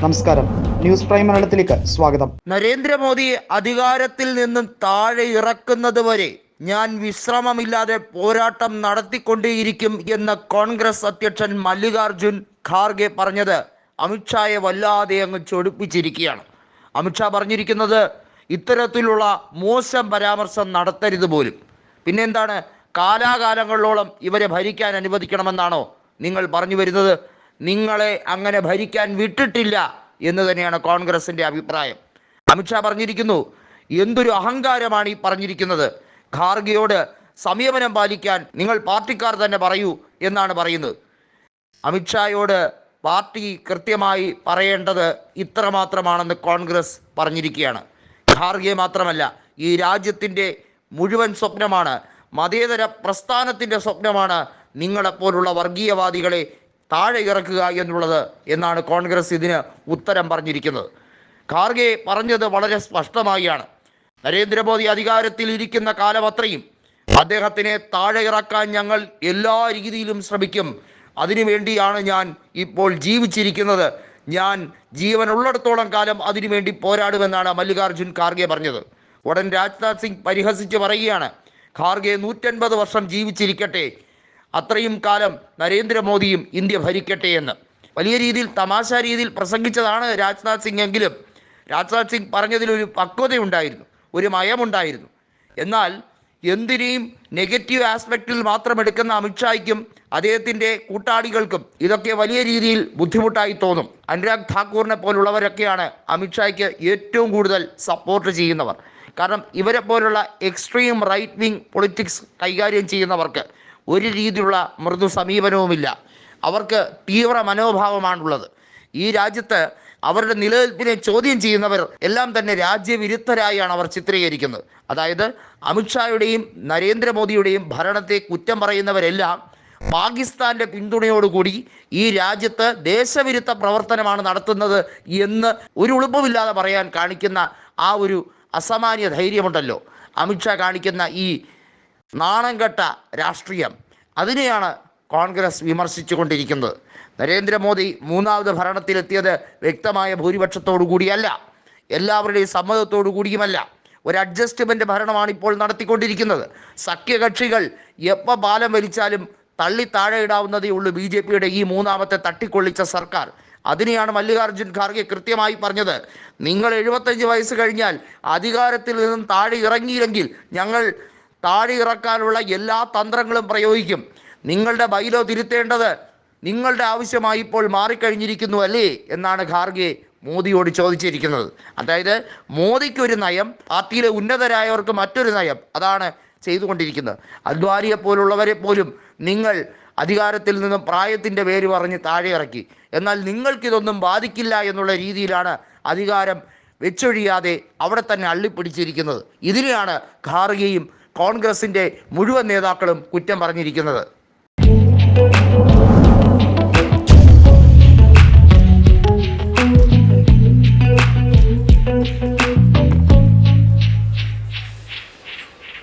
നമസ്കാരം. News prime മലയാളത്തിലേക്ക് സ്വാഗതം. നരേന്ദ്രമോദി അധികാരത്തിൽ നിന്നും താഴെ ഇറക്കുന്നത് വരെ ഞാൻ വിശ്രമമില്ലാതെ പോരാട്ടം നടത്തിക്കൊണ്ടേയിരിക്കും എന്ന് കോൺഗ്രസ് അധ്യക്ഷൻ മല്ലികാർജുൻ ഖാർഗെ പറഞ്ഞത് അമിത്ഷായെ വല്ലാതെ അങ്ങ് ചൊടിപ്പിച്ചിരിക്കുകയാണ്. അമിത്ഷാ പറഞ്ഞിരിക്കുന്നത് ഇത്തരത്തിലുള്ള മോശം പരാമർശം നടത്തരുത് പോലും. പിന്നെന്താണ് കാലാകാലങ്ങളോളം ഇവരെ ഭരിക്കാൻ അനുവദിക്കണമെന്നാണോ നിങ്ങൾ പറഞ്ഞു വരുന്നത്? നിങ്ങളെ അങ്ങനെ ഭരിക്കാൻ വിട്ടിട്ടില്ല എന്ന് തന്നെയാണ് കോൺഗ്രസിന്റെ അഭിപ്രായം. അമിത്ഷാ പറഞ്ഞിരിക്കുന്നു എന്തൊരു അഹങ്കാരമാണ് ഈ പറഞ്ഞിരിക്കുന്നത്. ഖാർഗെയോട് സംയമനം പാലിക്കാൻ നിങ്ങൾ പാർട്ടിക്കാർ തന്നെ പറയൂ എന്നാണ് പറയുന്നത്. അമിത്ഷായോട് പാർട്ടി കൃത്യമായി പറയേണ്ടത് ഇത്രമാത്രമാണെന്ന് കോൺഗ്രസ് പറഞ്ഞിരിക്കുകയാണ്. ഖാർഗെ മാത്രമല്ല ഈ രാജ്യത്തിന്റെ മുഴുവൻ സ്വപ്നമാണ് മതേതര പ്രസ്ഥാനത്തിന്റെ സ്വപ്നമാണ് നിങ്ങളെപ്പോലുള്ള വർഗീയവാദികളെ താഴെ ഇറക്കുക എന്നുള്ളത് എന്നാണ് കോൺഗ്രസ് ഇതിന് ഉത്തരം പറഞ്ഞിരിക്കുന്നത്. ഖാർഗെ പറഞ്ഞത് വളരെ സ്പഷ്ടമായാണ്. നരേന്ദ്രമോദി അധികാരത്തിൽ ഇരിക്കുന്ന കാലം അത്രയും. അദ്ദേഹത്തിനെ താഴെ ഇറക്കാൻ ഞങ്ങൾ എല്ലാ രീതിയിലും ശ്രമിക്കും. അതിനുവേണ്ടിയാണ് ഞാൻ ഇപ്പോൾ ജീവിച്ചിരിക്കുന്നത്. ഞാൻ ജീവനുള്ളിടത്തോളം കാലം അതിനുവേണ്ടി പോരാടുമെന്നാണ് മല്ലികാർജുൻ ഖാർഗെ പറഞ്ഞത്. ഉടൻ രാജ്നാഥ് സിംഗ് പരിഹസിച്ച് പറയുകയാണ്. ഖാർഗെ നൂറ്റൻപത് വർഷം ജീവിച്ചിരിക്കട്ടെ. അത്രയും കാലം നരേന്ദ്രമോദിയും ഇന്ത്യ ഭരിക്കട്ടെ എന്ന്. വലിയ രീതിയിൽ തമാശ രീതിയിൽ പ്രസംഗിച്ചതാണ് രാജ്നാഥ് സിംഗ് എങ്കിലും. രാജ്നാഥ് സിംഗ് പറഞ്ഞതിലൊരു പക്വതയുണ്ടായിരുന്നു ഒരു മയമുണ്ടായിരുന്നു. എന്നാൽ എന്തിനേയും നെഗറ്റീവ് ആസ്പെക്റ്റിൽ മാത്രം എടുക്കുന്ന അമിത്ഷായ്ക്കും അദ്ദേഹത്തിന്റെ കൂട്ടാളികൾക്കും ഇതൊക്കെ വലിയ രീതിയിൽ ബുദ്ധിമുട്ടായി തോന്നും. അനുരാഗ് ഠാക്കൂറിനെ പോലുള്ളവരൊക്കെയാണ് അമിത്ഷായ്ക്ക് ഏറ്റവും കൂടുതൽ സപ്പോർട്ട് ചെയ്യുന്നവർ. കാരണം ഇവരെ പോലുള്ള എക്സ്ട്രീം റൈറ്റ് വിങ് പൊളിറ്റിക്സ് കൈകാര്യം ചെയ്യുന്നവർക്ക് ഒരു രീതിയിലുള്ള മൃദു സമീപനവുമില്ല അവർക്ക് തീവ്ര മനോഭാവമാണുള്ളത് ഈ രാജ്യത്ത് അവരുടെ നിലനിൽപ്പിനെ ചോദ്യം ചെയ്യുന്നവർ എല്ലാം തന്നെ രാജ്യവിരുദ്ധരായാണ് അവർ ചിത്രീകരിക്കുന്നത്. അതായത് അമിത്ഷായുടെയും നരേന്ദ്രമോദിയുടെയും ഭരണത്തെ കുറ്റം പറയുന്നവരെല്ലാം പാകിസ്ഥാന്റെ പിന്തുണയോടുകൂടി ഈ രാജ്യത്ത് ദേശവിരുദ്ധ പ്രവർത്തനമാണ് നടത്തുന്നത് എന്ന് ഒരു ഉളുപ്പുമില്ലാതെ പറയാൻ കാണിക്കുന്ന ആ ഒരു അസാമാന്യ ധൈര്യമുണ്ടല്ലോ. അമിത്ഷാ കാണിക്കുന്ന ഈ നാണം കെട്ട രാഷ്ട്രീയം. അതിനെയാണ് കോൺഗ്രസ് വിമർശിച്ചു കൊണ്ടിരിക്കുന്നത് നരേന്ദ്രമോദി മൂന്നാമത് ഭരണത്തിലെത്തിയത് വ്യക്തമായ ഭൂരിപക്ഷത്തോടു കൂടിയല്ല. എല്ലാവരുടെയും സമ്മതത്തോടു കൂടിയുമല്ല. ഒരു അഡ്ജസ്റ്റ്മെന്റ് ഭരണമാണ് ഇപ്പോൾ നടത്തിക്കൊണ്ടിരിക്കുന്നത്. സഖ്യകക്ഷികൾ എപ്പോൾ ബാലം വലിച്ചാലും തള്ളി താഴെ ഇടാവുന്നതേ ഉള്ളൂ ബി ജെ പിയുടെ ഈ മൂന്നാമത്തെ തട്ടിക്കൊള്ളിച്ച സർക്കാർ. അതിനെയാണ് മല്ലികാർജുൻ ഖാർഗെ കൃത്യമായി പറഞ്ഞത്. നിങ്ങൾ എഴുപത്തഞ്ച് വയസ്സ് കഴിഞ്ഞാൽ അധികാരത്തിൽ നിന്നും താഴെ ഇറങ്ങിയില്ലെങ്കിൽ ഞങ്ങൾ താഴെ ഇറക്കാനുള്ള എല്ലാ തന്ത്രങ്ങളും പ്രയോഗിക്കും. നിങ്ങളുടെ ബൈലോ തിരുത്തേണ്ടത് നിങ്ങളുടെ ആവശ്യമായി ഇപ്പോൾ മാറിക്കഴിഞ്ഞിരിക്കുന്നു അല്ലേ? എന്നാണ് ഖാർഗെ മോദിയോട് ചോദിച്ചിരിക്കുന്നത്. അതായത് മോദിക്ക് ഒരു നയം പാർട്ടിയിലെ ഉന്നതരായവർക്ക് മറ്റൊരു നയം അതാണ് ചെയ്തുകൊണ്ടിരിക്കുന്നത്. അദ്വാരിയെ പോലുള്ളവരെ പോലും നിങ്ങൾ അധികാരത്തിൽ നിന്നും പ്രായത്തിന്റെ പേര് പറഞ്ഞ് താഴെ ഇറക്കി എന്നാൽ നിങ്ങൾക്കിതൊന്നും ബാധിക്കില്ല എന്നുള്ള രീതിയിലാണ് അധികാരം വെച്ചൊഴിയാതെ അവിടെ തന്നെ അള്ളിപ്പിടിച്ചിരിക്കുന്നത്. ഇതിനെയാണ് ഖാർഗെയും കോൺഗ്രസിന്റെ മുഴുവൻ നേതാക്കളും കുറ്റം പറഞ്ഞിരിക്കുന്നത്.